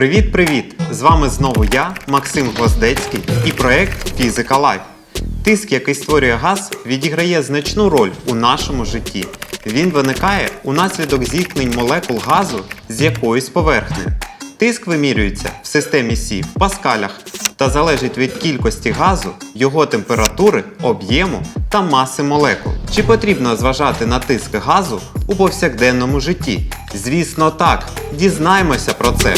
Привіт-привіт! З вами знову я, Максим Гвоздецький, і проект Фізика Лайф. Тиск, який створює газ, відіграє значну роль у нашому житті. Він виникає унаслідок зіткнень молекул газу з якоюсь поверхнею. Тиск вимірюється в системі Сі в паскалях та залежить від кількості газу, його температури, об'єму та маси молекул. Чи потрібно зважати на тиск газу у повсякденному житті? Звісно, так. Дізнаємося про це.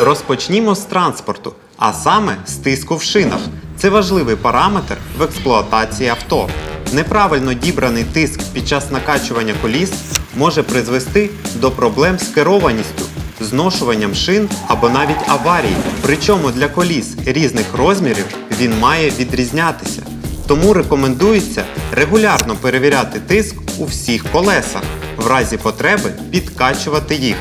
Розпочнімо з транспорту, а саме з тиску в шинах. Це важливий параметр в експлуатації авто. Неправильно дібраний тиск під час накачування коліс може призвести до проблем з керованістю, зношуванням шин або навіть аварії. Причому для коліс різних розмірів він має відрізнятися. Тому рекомендується регулярно перевіряти тиск у всіх колесах, в разі потреби підкачувати їх.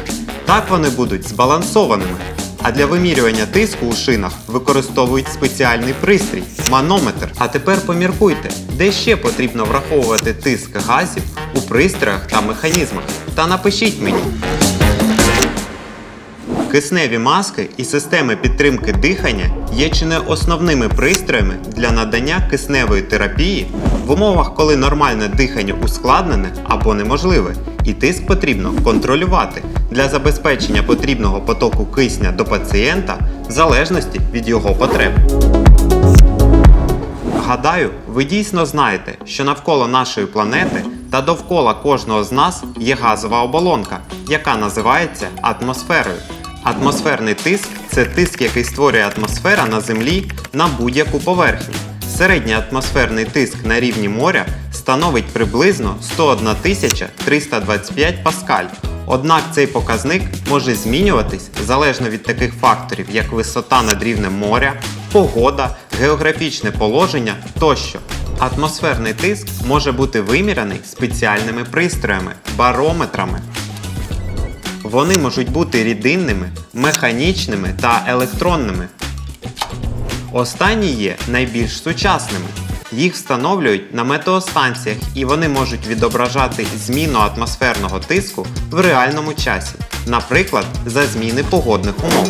Так вони будуть збалансованими. А для вимірювання тиску у шинах використовують спеціальний пристрій манометр. А тепер поміркуйте, де ще потрібно враховувати тиск газів у пристроях та механізмах. Та напишіть мені. Кисневі маски і системи підтримки дихання є чи не основними пристроями для надання кисневої терапії в умовах, коли нормальне дихання ускладнене або неможливе, і тиск потрібно контролювати для забезпечення потрібного потоку кисня до пацієнта в залежності від його потреб. Гадаю, ви дійсно знаєте, що навколо нашої планети та довкола кожного з нас є газова оболонка, яка називається атмосферою. Атмосферний тиск це тиск, який створює атмосфера на Землі на будь-яку поверхню. Середній атмосферний тиск на рівні моря становить приблизно 101 325 паскаль. Однак цей показник може змінюватись залежно від таких факторів, як висота над рівнем моря, погода, географічне положення тощо. Атмосферний тиск може бути виміряний спеціальними пристроями барометрами. Вони можуть бути рідинними, механічними та електронними. Останні є найбільш сучасними. Їх встановлюють на метеостанціях і вони можуть відображати зміну атмосферного тиску в реальному часі, наприклад, за зміни погодних умов.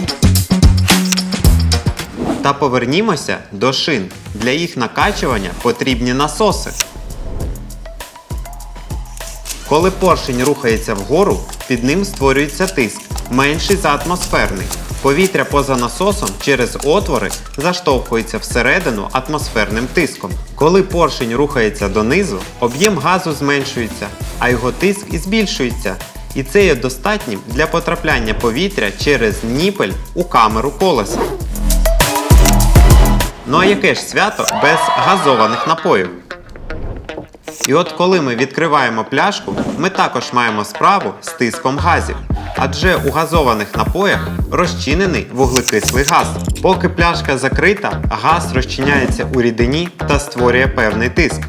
Та повернімося до шин. Для їх накачування потрібні насоси. Коли поршень рухається вгору, під ним створюється тиск, менший за атмосферний. Повітря поза насосом через отвори заштовхується всередину атмосферним тиском. Коли поршень рухається донизу, об'єм газу зменшується, а його тиск і збільшується. І це є достатнім для потрапляння повітря через ніпель у камеру колеса. Ну а яке ж свято без газованих напоїв? І от коли ми відкриваємо пляшку, ми також маємо справу з тиском газів. Адже у газованих напоях розчинений вуглекислий газ. Поки пляшка закрита, газ розчиняється у рідині та створює певний тиск.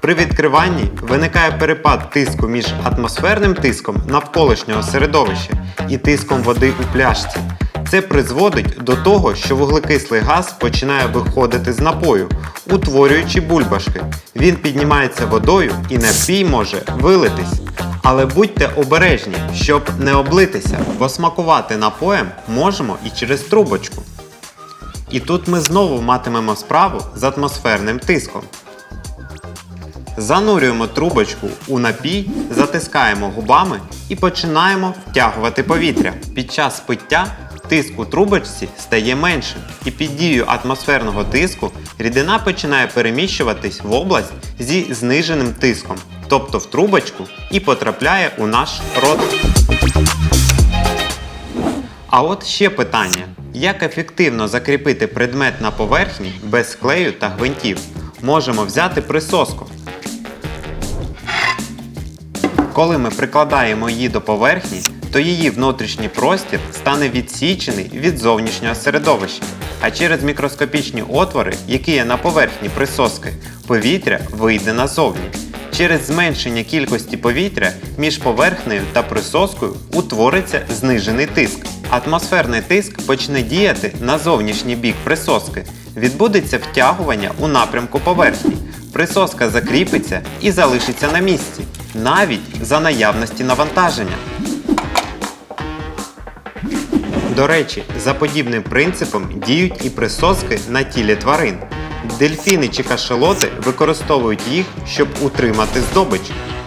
При відкриванні виникає перепад тиску між атмосферним тиском навколишнього середовища і тиском води у пляшці. Це призводить до того, що вуглекислий газ починає виходити з напою, утворюючи бульбашки. Він піднімається водою і напій може вилитись. Але будьте обережні, щоб не облитися, бо смакувати напоєм можемо і через трубочку. І тут ми знову матимемо справу з атмосферним тиском. Занурюємо трубочку у напій, затискаємо губами і починаємо втягувати повітря. Під час пиття тиск у трубочці стає меншим, і під дією атмосферного тиску рідина починає переміщуватись в область зі зниженим тиском, тобто в трубочку, і потрапляє у наш рот. А от ще питання: як ефективно закріпити предмет на поверхні без клею та гвинтів? Можемо взяти присоску. Коли ми прикладаємо її до поверхні, то її внутрішній простір стане відсічений від зовнішнього середовища. А через мікроскопічні отвори, які є на поверхні присоски, повітря вийде назовні. Через зменшення кількості повітря між поверхнею та присоскою утвориться знижений тиск. Атмосферний тиск почне діяти на зовнішній бік присоски. Відбудеться втягування у напрямку поверхні. Присоска закріпиться і залишиться на місці, навіть за наявності навантаження. До речі, за подібним принципом діють і присоски на тілі тварин. Дельфіни чи кашелоти використовують їх, щоб утримати здобич.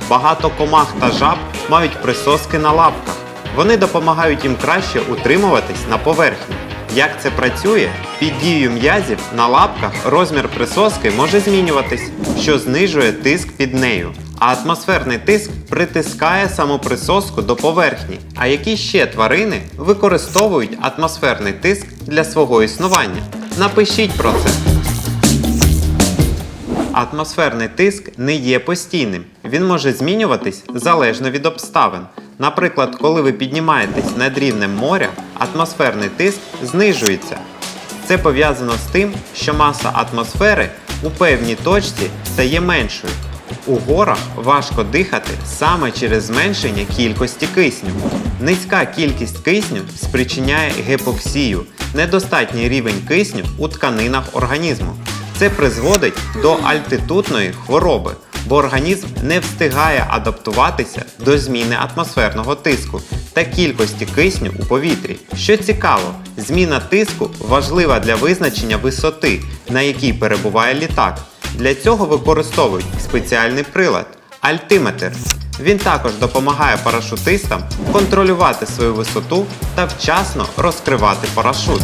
Багато комах та жаб мають присоски на лапках. Вони допомагають їм краще утримуватись на поверхні. Як це працює? Під дією м'язів на лапках розмір присоски може змінюватись, що знижує тиск під нею. А атмосферний тиск притискає саму присоску до поверхні. А які ще тварини використовують атмосферний тиск для свого існування? Напишіть про це. Атмосферний тиск не є постійним. Він може змінюватись залежно від обставин. Наприклад, коли ви піднімаєтесь над рівнем моря, атмосферний тиск знижується. Це пов'язано з тим, що маса атмосфери у певній точці стає меншою. У горах важко дихати саме через зменшення кількості кисню. Низька кількість кисню спричиняє гепоксію, недостатній рівень кисню у тканинах організму. Це призводить до альтитутної хвороби, бо організм не встигає адаптуватися до зміни атмосферного тиску та кількості кисню у повітрі. Що цікаво, зміна тиску важлива для визначення висоти, на якій перебуває літак. Для цього використовують спеціальний прилад альтиметр. Він також допомагає парашутистам контролювати свою висоту та вчасно розкривати парашут.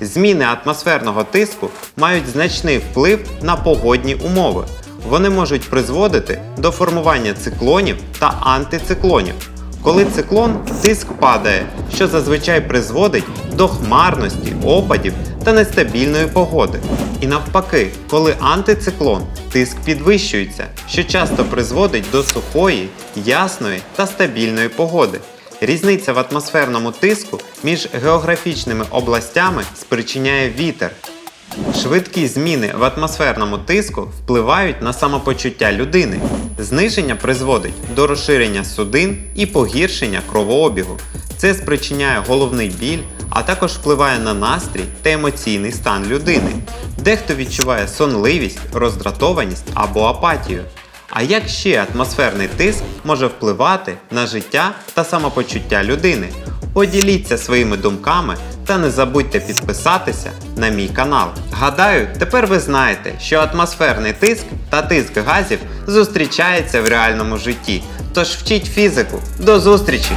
Зміни атмосферного тиску мають значний вплив на погодні умови. Вони можуть призводити до формування циклонів та антициклонів. Коли циклон, тиск падає, що зазвичай призводить до хмарності, опадів та нестабільної погоди. І навпаки, коли антициклон, тиск підвищується, що часто призводить до сухої, ясної та стабільної погоди. Різниця в атмосферному тиску між географічними областями спричиняє вітер. Швидкі зміни в атмосферному тиску впливають на самопочуття людини. Зниження призводить до розширення судин і погіршення кровообігу. Це спричиняє головний біль, а також впливає на настрій та емоційний стан людини. Дехто відчуває сонливість, роздратованість або апатію. А як ще атмосферний тиск може впливати на життя та самопочуття людини? Поділіться своїми думками та не забудьте підписатися на мій канал. Гадаю, тепер ви знаєте, що атмосферний тиск та тиск газів зустрічаються в реальному житті. Тож вчіть фізику. До зустрічі!